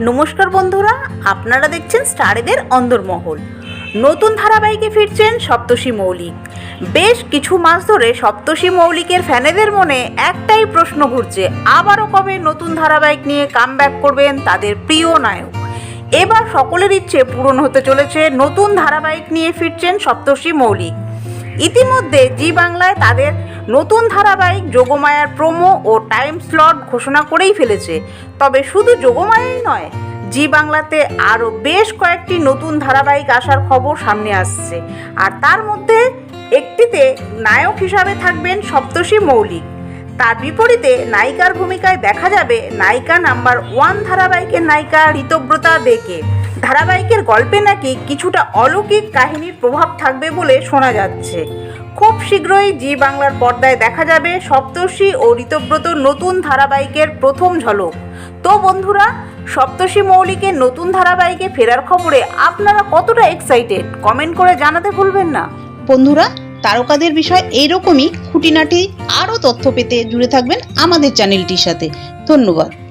নমস্কার বন্ধুরা, আপনারা দেখছেন স্টারেদের অন্দরমহল। নতুন ধারাবাহিকে ফিরছেন সপ্তর্ষি মৌলিক। বেশ কিছু মাস ধরে সপ্তর্ষি মৌলিকের ফ্যানেদের মনে একটাই প্রশ্ন ঘুরছে, আবারও কবে নতুন ধারাবাহিক নিয়ে কাম করবেন তাদের প্রিয় নায়ক? এবার সকলের ইচ্ছে পূরণ হতে চলেছে নতুন ধারাবাহিক নিয়ে ফিরছেন সপ্তর্ষি মৌলিক। ইতিমধ্যে জি বাংলায় তাদের নতুন ধারাবাহিক যোগমায়ার প্রোমো ও টাইম স্লট ঘোষণা করেই ফেলেছে। তবে শুধু যোগমায়াই নয়, জি বাংলাতে আরও বেশ কয়েকটি নতুন ধারাবাহিক আসার খবর সামনে আসছে। আর তার মধ্যে একটিতে নায়ক হিসাবে থাকবেন সপ্তর্ষি মৌলিক। তার বিপরীতে নায়িকার ভূমিকায় দেখা যাবে নায়িকা নাম্বার ওয়ান ধারাবাহিকের নায়িকা ঋতব্রতা দেকে। ধারাবাহিকের গল্পে নাকি কিছুটা অলৌকিক কাহিনীর প্রভাব থাকবে বলে শোনা যাচ্ছে। খুব শীঘ্রই জি বাংলার পর্দায় দেখা যাবে সপ্তর্ষি ও ঋতব্রত নতুন ধারাবাহিকের প্রথম ঝলক। তো বন্ধুরা, সপ্তর্ষি মৌলিকের নতুন ধারাবাহিকে ফেরার খবরে আপনারা কতটা এক্সাইটেড কমেন্ট করে জানাতে ভুলবেন না। বন্ধুরা, তারকাদের বিষয় এইরকমই, খুঁটিনাটি আরও তথ্য পেতে জুড়ে থাকবেন আমাদের চ্যানেলটির সাথে। ধন্যবাদ।